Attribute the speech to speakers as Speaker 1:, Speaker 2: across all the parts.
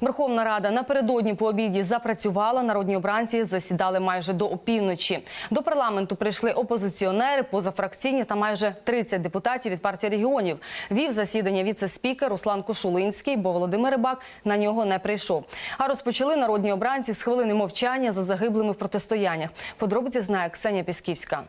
Speaker 1: Верховна Рада напередодні по обіді запрацювала. Народні обранці засідали майже до опівночі. До парламенту прийшли опозиціонери, позафракційні та майже 30 депутатів від партії регіонів. Вів засідання віце-спікер Руслан Кошулинський, бо Володимир Рибак на нього не прийшов. А розпочали народні обранці з хвилини мовчання за загиблими в протистояннях. Подробиці знає Ксенія Пісківська.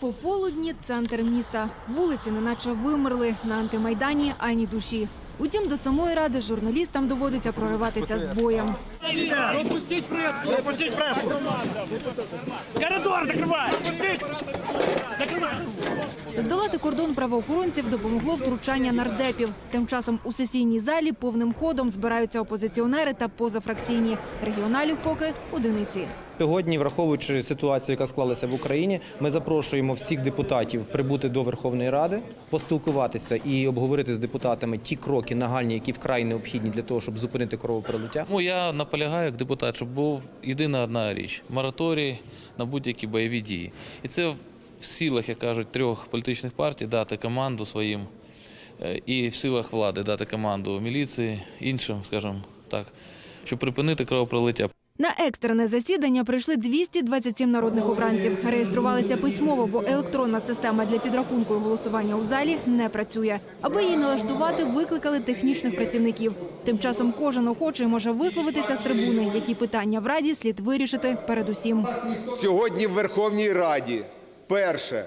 Speaker 2: Пополудні центр міста. Вулиці неначе вимерли на антимайдані ані душі. Утім, до самої ради журналістам доводиться прориватися з боєм.
Speaker 3: Пропустіть пресу! Пропустіть пресу! Коридор закривай! Закривай!
Speaker 2: Здолати кордон правоохоронців допомогло втручання нардепів. Тим часом у сесійній залі повним ходом збираються опозиціонери та позафракційні. Регіоналів поки одиниці.
Speaker 4: Сьогодні, враховуючи ситуацію, яка склалася в Україні, ми запрошуємо всіх депутатів прибути до Верховної Ради, поспілкуватися і обговорити з депутатами ті кроки нагальні, які вкрай необхідні для того, щоб зупинити кровопролиття.
Speaker 5: Ну, я наполягаю як депутат, щоб був єдина одна річ мораторій на будь-які бойові дії. І це в силах, як кажуть, трьох політичних партій дати команду своїм е, і в силах влади дати команду міліції, іншим, скажімо так, щоб припинити кровопролиття.
Speaker 2: На екстрене засідання прийшли 227 народних обранців. Реєструвалися письмово, бо електронна система для підрахунку голосування у залі не працює. Аби її налаштувати, викликали технічних працівників. Тим часом кожен охочий може висловитися з трибуни, які питання в раді слід вирішити передусім.
Speaker 6: Сьогодні в Верховній Раді перше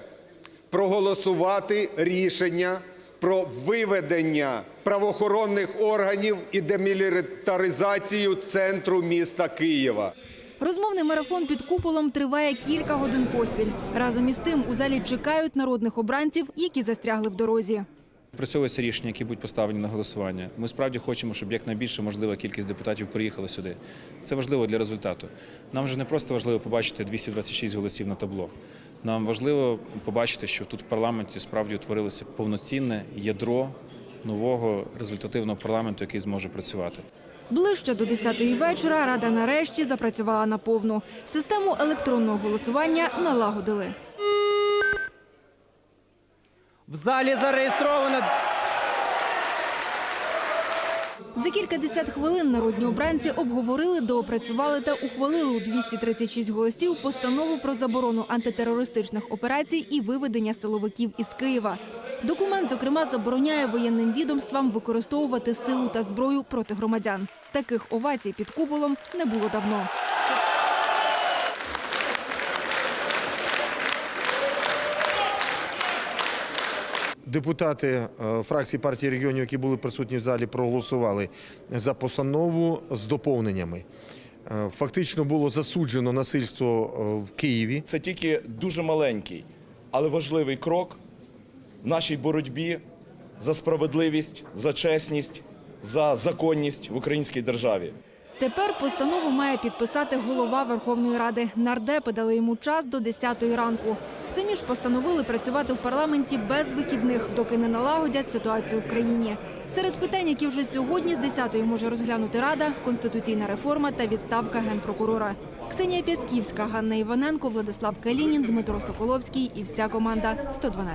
Speaker 6: проголосувати рішення про виведення правоохоронних органів і демілітаризацію центру міста Києва.
Speaker 2: Розмовний марафон під куполом триває кілька годин поспіль. Разом із тим у залі чекають народних обранців, які застрягли в дорозі.
Speaker 7: Працьовуються рішення, які будуть поставлені на голосування. Ми справді хочемо, щоб якнайбільше можлива кількість депутатів приїхали сюди. Це важливо для результату. Нам вже не просто важливо побачити 226 голосів на табло. Нам важливо побачити, що тут в парламенті справді утворилося повноцінне ядро нового результативного парламенту, який зможе працювати.
Speaker 2: Ближче до 10-ї вечора рада нарешті запрацювала наповну. Систему електронного голосування налагодили.
Speaker 4: В залі зареєстровано
Speaker 2: За кількадесят хвилин народні обранці обговорили, доопрацювали та ухвалили у 236 голосів постанову про заборону антитерористичних операцій і виведення силовиків із Києва. Документ, зокрема, забороняє воєнним відомствам використовувати силу та зброю проти громадян. Таких овацій під куполом не було давно.
Speaker 8: Депутати е, фракції партії регіонів, які були присутні в залі, проголосували за постанову з доповненнями. Е, Фактично було засуджено насильство е, в Києві.
Speaker 9: Це тільки дуже маленький, але важливий крок в нашій боротьбі за справедливість, за чесність, за законність в українській державі.
Speaker 2: Тепер постанову має підписати голова Верховної Ради. Нардепи дали йому час до 10-ї ранку. Самі ж постановили працювати в парламенті без вихідних, доки не налагодять ситуацію в країні. Серед питань, які вже сьогодні з 10-ї може розглянути Рада, конституційна реформа та відставка генпрокурора. Ксенія Пясківська, Ганна Іваненко, Владислав Калінін, Дмитро Соколовський і вся команда 112.